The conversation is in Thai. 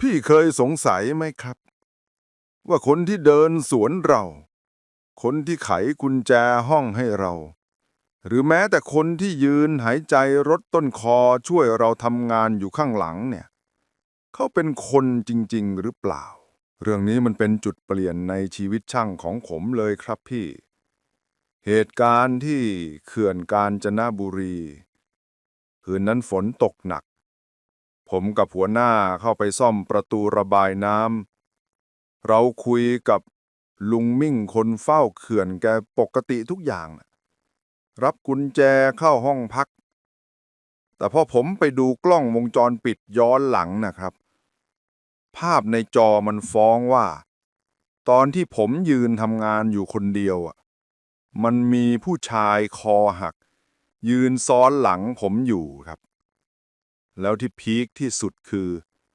พี่เคยสงสัยไหมครับ ว่าคนที่เดินสวนเรา คนที่ไขกุญแจห้องให้เรา หรือแม้แต่คนที่ยืนหายใจรดต้นคอช่วยเราทำงานอยู่ข้างหลังเนี่ย เขาเป็นคนจริง ๆ หรือเปล่า เรื่องนี้มันเป็นจุดเปลี่ยนในชีวิตช่างของผมเลยครับพี่ เหตุการณ์ที่เขื่อนกาญจนบุรี คืนนั้นฝนตกหนัก ผมกับหัวหน้าเข้าไปซ่อมประตูระบายน้ำเราคุยกับลุงมิ่งคนเฝ้าเขื่อนแกปกติทุกอย่างนะรับกุญแจเข้าห้องพัก แต่พอผมไปดูกล้องวงจรปิดย้อนหลังนะครับ ภาพในจอมันฟ้องว่า ตอนที่ผมยืนทำงานอยู่คนเดียวอะ มันมีผู้ชายคอหัก ยืนซ้อนหลังผมอยู่ครับ แล้วที่พีคที่สุดคือ